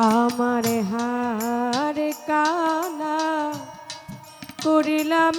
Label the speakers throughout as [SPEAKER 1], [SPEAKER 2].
[SPEAKER 1] আমার হার কানা করিলাম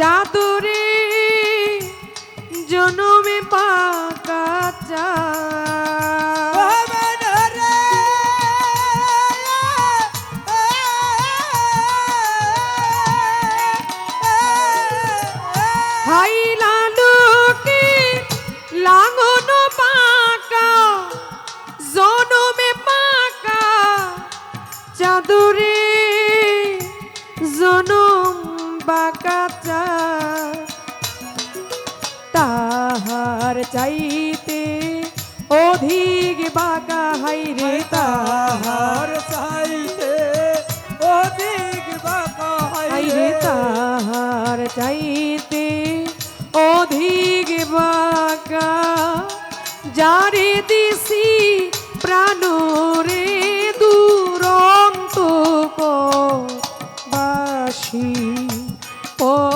[SPEAKER 1] জাদুরে জনমে পাকা চা। চাদরে জনম চাইতে অধিক বাঁকা হাইরে তাহার।
[SPEAKER 2] তাহার চাইতে অধিক বাঁকা
[SPEAKER 1] হাইরে তাহার চাইতে অধিক বাঁকা। যারে দিছি প্রাণ রে দুরন্ত বাসি পরবাসী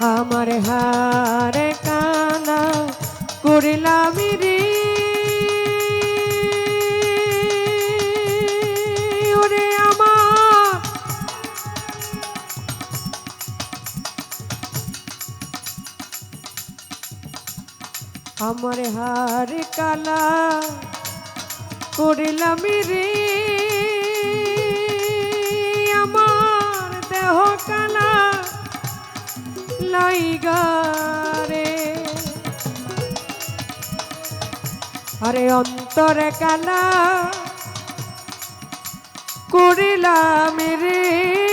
[SPEAKER 1] আমার হার কানা করলাম রে। ওরে আমার। আমার হার কালা করলাম রে। লাইগারে আরে অন্তরে কানা করিলাম রে।